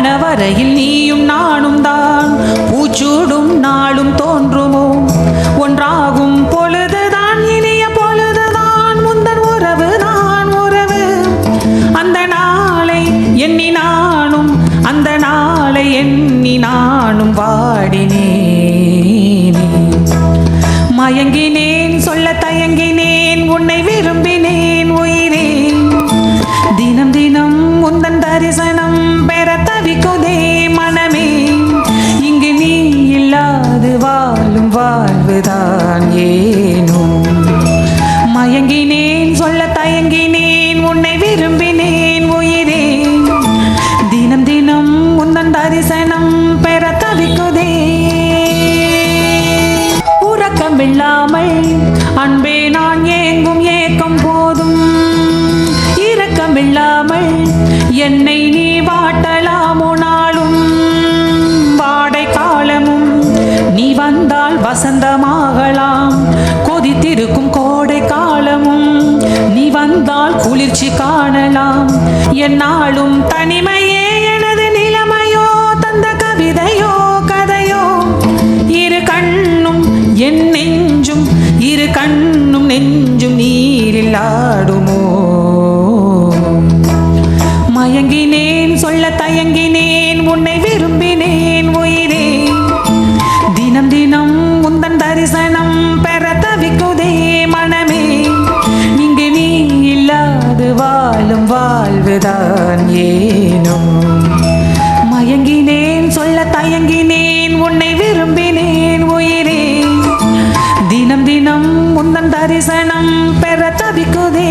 மணவரையில் நீயும் நானும் தான் பூச்சூடும் நாளும் தோன்றுமோ? ஒன்றாகும் பொழுதுதான் இனிய பொழுதுதான். முந்தன் உறவு தான் உறவு. அந்த நாளை எண்ணி நானும் அந்த நாளை எண்ணி நானும் வாடினேனே. மயங்கினேன் சொல்ல தயங்கினேன் உன்னை விரும்பினேன். வாழ்வுதான் ஏனும் மயங்கினேன் சொல்ல தயங்கினேன் உன்னை விரும்பினேன் உயிரே. தினம் தினம் உந்தன் தரிசனம் பெற தவிக்குதே. உறக்கம் இல்லாமல் அன்பே நான் ஏங்கும் ஏக்கம் போதும். இரக்கம் இல்லாமல் என்னை நீ வாட்ட காணலாம் என்னாலும் தனிமையே எனது நிலைமையோ தந்த கவிதையோ கதையோ. இரு கண்ணும் என் நெஞ்சும் இரு கண்ணும் நெஞ்சும் நீரில் ஆடுமோ? மயங்கினேன் சொல்ல தயங்கினேன் உன்னை விரும்ப நான் ஏனும். மயங்கினேன் சொல்ல தயங்கினேன் உன்னை விரும்பினேன் உயிரே. தினம் தினம் உன்னன் தரிசனம் பெற தவிக்குதே.